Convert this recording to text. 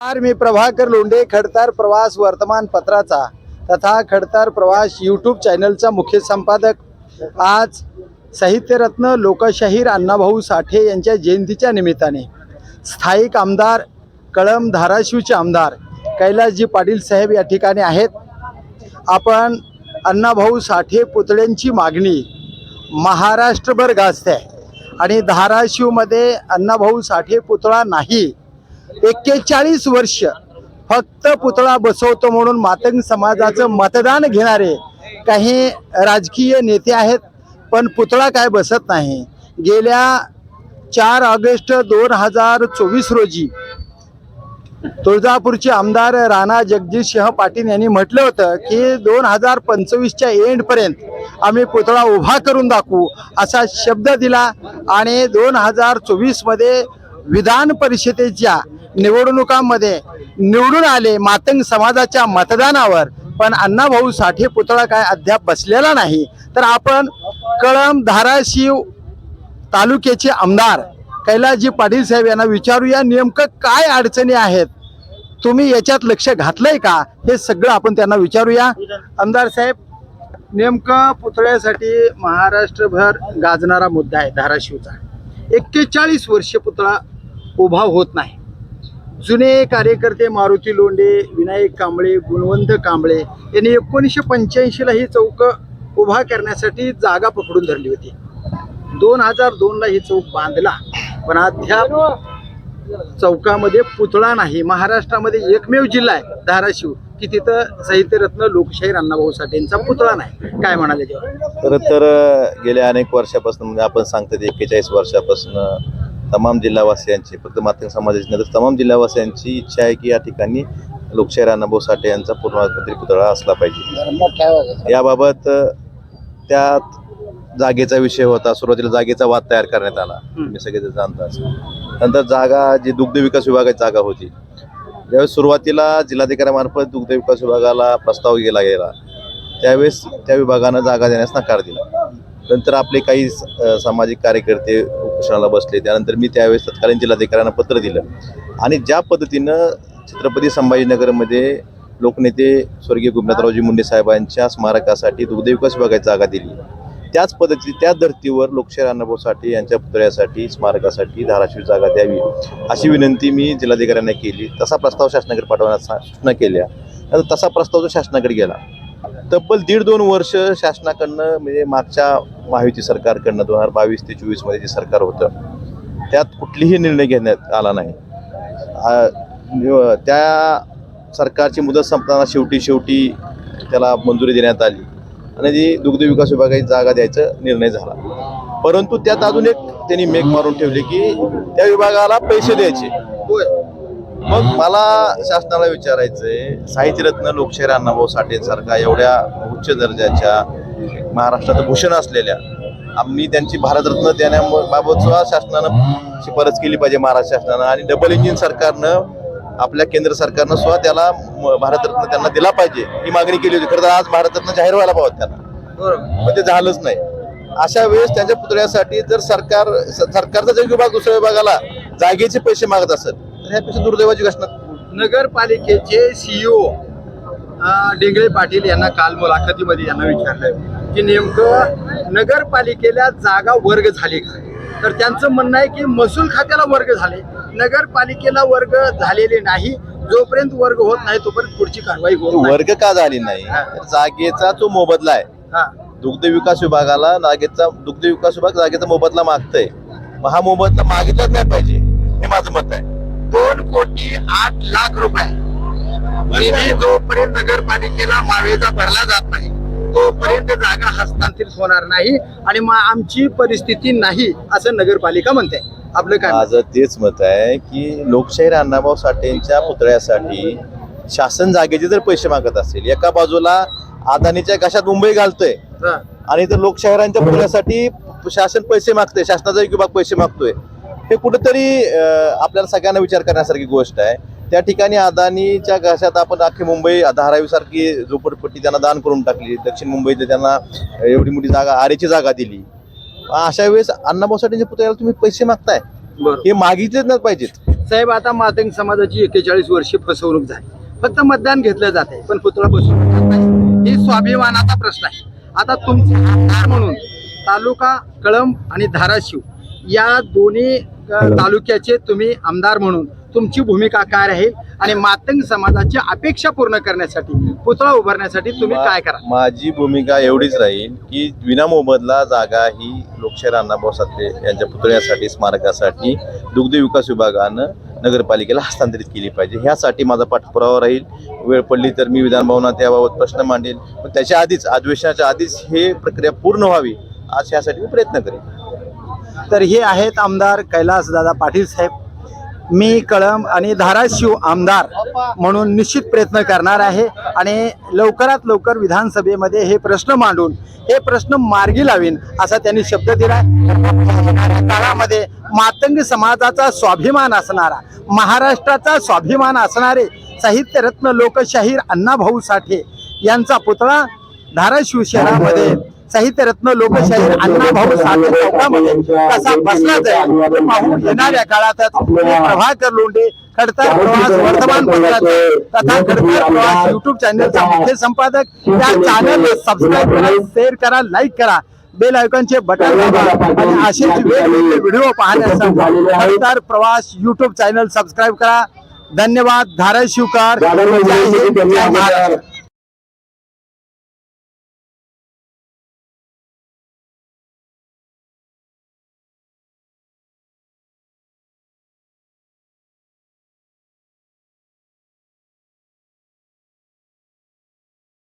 नमस्कार मी प्रभाकर लोंढे खडतार प्रवास वर्तमानपत्राचा तथा खडतार प्रवास यूट्यूब चॅनलचा मुख्य संपादक. आज साहित्यरत्न लोकशाहीर अण्णाभाऊ साठे यांच्या जयंतीच्या निमित्ताने स्थायिक आमदार कळम धाराशिवचे आमदार कैलासजी पाटील साहेब या ठिकाणी आहेत. आपण अण्णाभाऊ साठे पुतळ्यांची मागणी महाराष्ट्रभर गाजते आणि धाराशिवमध्ये अण्णाभाऊ साठे पुतळा नाही एक्केचाळीस वर्ष फक्त पुतळा बसवतो म्हणून मातंग समाजाचं मतदान घेणारे काही राजकीय नेते आहेत पण पुतळा काय बसत नाही. गेल्या चार ऑगस्ट दोन हजार चोवीस रोजी तुळजापूरचे आमदार राणा जगदीशसिंह पाटील यांनी म्हटलं होतं की दोन हजार पंचवीसच्या एंडपर्यंत आम्ही पुतळा उभा करून दाखवू असा शब्द दिला आणि दोन हजार चोवीसमध्ये विधान परिषदेच्या निवडणुकांमध्ये निवडून आले मातंग समाजाच्या मतदानावर पण अण्णाभाऊ साठे पुतळा काय अद्याप बसलेला नाही. तर आपण कळम धाराशिव तालुक्याचे आमदार कैलासजी पाटील साहेब यांना विचारूया नेमकं काय अडचणी आहेत? तुम्ही याच्यात लक्ष घातलंय का? हे सगळं आपण त्यांना विचारूया. आमदार साहेब नेमकं पुतळ्यासाठी महाराष्ट्रभर गाजणारा मुद्दा आहे धाराशिवचा. एक्केचाळीस वर्ष पुतळा उभा होत नाही. जुने कार्यकर्ते मारुती लोंढे विनायक कांबळे गुणवंत कांबळे यांनी एकोणीसशे पंच्याऐंशीला ही चौक उभा करण्यासाठी जागा पकडून धरली होती. दोन हजार दोनला ही चौक बांधला. पण अद्याप चौकामध्ये पुतळा नाही. महाराष्ट्रामध्ये एकमेव जिल्हा आहे धाराशिव की तिथं साहित्यरत्न लोकशाहीर अण्णाभाऊ साठेंचा पुतळा नाही. काय म्हणाले तेव्हा तर तर गेल्या अनेक वर्षापासून म्हणजे आपण सांगतो एक्केचाळीस वर्षापासून तमाम जिल्हावासियांची फक्त मातंग समाजाची नाही तर तमाम जिल्हावासियांची इच्छा आहे की या ठिकाणी लोकशाहीर अण्णाभाऊ साठे यांचा पूर्णत्री पुतळा असला पाहिजे. याबाबत त्यात जागेचा विषय होता सुरुवातीला जागेचा वाद तयार करण्यात आला. तुम्ही सगळे ते जाणताच नंतर जागा जी दुग्ध विकास विभागाची जागा होती. ज्यावेळेस सुरुवातीला जिल्हाधिकाऱ्यामार्फत दुग्ध विकास विभागाला प्रस्ताव गेला गेला त्यावेळेस त्या विभागानं जागा देण्यास नकार दिला. नंतर आपले काही सामाजिक कार्यकर्ते उपोषणाला बसले. त्यानंतर मी त्यावेळेस तत्कालीन जिल्हाधिकाऱ्यांना पत्र दिलं. आणि ज्या पद्धतीनं छत्रपती संभाजीनगरमध्ये लोकनेते स्वर्गीय गोपीनाथरावजी मुंडे साहेबांच्या स्मारकासाठी दुग्धविकास विभागाची जागा दिली? त्याच पद्धती त्या धर्तीवर लोकशाही अण्णाभाऊ साठे यांच्या पुतळ्यासाठी स्मारकासाठी धाराशिव जागा द्यावी अशी विनंती मी जिल्हाधिकाऱ्यांना केली. तसा प्रस्ताव शासनाकडे पाठवण्याचा सूचना केल्या तसा प्रस्ताव जो शासनाकडे गेला तब्बल दीड दोन वर्ष शासनाकडनं म्हणजे मागच्या महायुती सरकारकडनं दोन हजार बावीस ते चोवीसमध्ये जे सरकार होतं त्यात कुठलीही निर्णय घेण्यात आला नाही. त्या सरकारची मुदत संपताना शेवटी शेवटी त्याला मंजुरी देण्यात आली आणि ती दुग्ध विकास विभागाची जागा द्यायचा निर्णय झाला. परंतु त्यात अजून एक त्यांनी मेक मारून ठेवली की त्या विभागाला पैसे द्यायचे. होय. मग मला शासनाला विचारायचंय साहित्यरत्न लोकशाहीर अण्णाभाऊ साठे सारखा एवढ्या उच्च दर्जाच्या महाराष्ट्रात भूषण असलेल्या आम्ही त्यांची भारतरत्न देण्याबाबत सुद्धा शासनानं शिफारस केली पाहिजे महाराष्ट्र शासनानं. आणि डबल इंजिन सरकारनं आपल्या केंद्र सरकारनं सुद्धा त्याला भारतरत्न त्यांना दिला पाहिजे ही मागणी केली होती. खरं तर आज भारतरत्न जाहीर व्हायला पाहत त्यांना. पण ते झालंच नाही. अशा वेळेस त्यांच्या पुतळ्यासाठी जर सरकार सरकारचा जर विभाग दुसऱ्या विभागाला जागेचे पैसे मागत असेल तर ह्यापेक्षा दुर्दैवाची घटना. नगरपालिकेचे सीईओ डेंगळे पाटील यांना काल मुलाखतीमध्ये यांना विचारलं की नेमकं नगरपालिकेला जागा वर्ग झाली का? तर त्यांचं म्हणणं आहे की महसूल खात्याला वर्ग झाले. नगरपालिकेला वर्ग झालेले नाही. जोपर्यंत वर्ग होत नाही तोपर्यंत पुढची कारवाई होत नाही. वर्ग का झाली नाही? तर जागेचा जो मोबदला आहे हा. दुग्ध विकास विभागाला जागेचा दुग्ध विकास विभाग जागेचा मोबदला मागतोय. मग हा मोबदला मागितलाच नाही पाहिजे हे माझं मत आहे. दोन कोटी आठ लाख रुपये. निधी जोपर्यंत नगरपालिकेला मावेजा भरला जात नाही तोपर्यंत जागा हस्तांतरित होणार नाही आणि मग आमची परिस्थिती नाही असं नगरपालिका म्हणते आपलं काय? माझं तेच मत आहे की लोकशाहीर अण्णाभाऊ साठेंच्या पुतळ्यासाठी शासन जागेचे जर पैसे मागत असेल एका बाजूला अदानीच्या घशात मुंबई घालतोय हा. आणि तर लोकशाहिरांच्या पुतळ्यासाठी शासन पैसे मागतोय शासनाचा एक विभाग पैसे मागतोय हे कुठेतरी आपल्याला सगळ्यांना विचार करण्यासारखी गोष्ट आहे त्या ठिकाणी अदानीच्या घशात आपण अख्खी मुंबई धारावी सारखी झोपडपट्टी त्यांना दान करून टाकली. दक्षिण मुंबईत त्यांना एवढी मोठी जागा आरेची जागा दिली. अशा वेळेस अण्णाभाऊ साठेंच्या पुतळ्याला तुम्ही पैसे मागताय. हे मागितलेच नाही पाहिजेत. साहेब आता मातंग समाजाची एक्केचाळीस वर्षे फसवणूक झाली. फक्त मतदान घेतलं जात आहे पण पुतळा नाही. ही स्वाभिमानाचा प्रश्न आहे. आता तुमचे आमदार म्हणून तालुका कळंब आणि धाराशिव या दोन्ही तालुक्याचे तुम्ही आमदार म्हणून तुमची भूमिका काय राहील आणि मातंग समाजाची अपेक्षा पूर्ण करण्यासाठी पुतळा उभारण्यासाठी तुम्ही काय करा माझी भूमिका एवढीच राहील की विनामोबदला जागा ही लोकशाही अण्णाभाऊ साठे यांच्या पुतळ्यासाठी स्मारकासाठी दुग्ध विकास विभागानं नगरपालिकेला हस्तांतरित केली पाहिजे. ह्यासाठी माझा पाठपुरावा राहील. वेळ पडली तर मी विधान भवनात याबाबत प्रश्न मांडेल. पण त्याच्या आधीच अधिवेशनाच्या आधीच हे प्रक्रिया पूर्ण व्हावी आज यासाठी मी प्रयत्न करेन. तर हे आहेत आमदार कैलासदादा पाटील साहेब. मी कळंब आणि धाराशिव आमदार म्हणून निश्चित प्रयत्न करणार आहे आणि लवकरात लवकर विधानसभेमध्ये हे प्रश्न मांडून हे प्रश्न मार्गी लावीन असा त्यांनी शब्द दिला काळामध्ये मातंग समाजाचा स्वाभिमान असणारा महाराष्ट्राचा स्वाभिमान असणारे साहित्यरत्न लोकशाहीर अण्णाभाऊ साठे यांचा पुतळा धाराशिव शहरामध्ये साहित्यरत्न लोकशाही अण्णाभाऊ साठे चौकामध्ये कसा बसला जाईल ते पाहून येणाऱ्या काळातच प्रभाकर लोंढे खडतर प्रवास वर्तमानपत्राचा तथा खडतर प्रवास युट्यूब चॅनलचा मुख्य संपादक. या चॅनलला सबस्क्राईब करा शेअर करा लाईक करा. बेल आयकॉनचे बटन दाबा आणि असेच वेगवेगळे व्हिडिओ पाहण्यासाठी खडतर प्रवास युट्यूब चॅनल सबस्क्राईब करा. धन्यवाद. धाराशिवकर. जय हिंद, जय महाराष्ट्र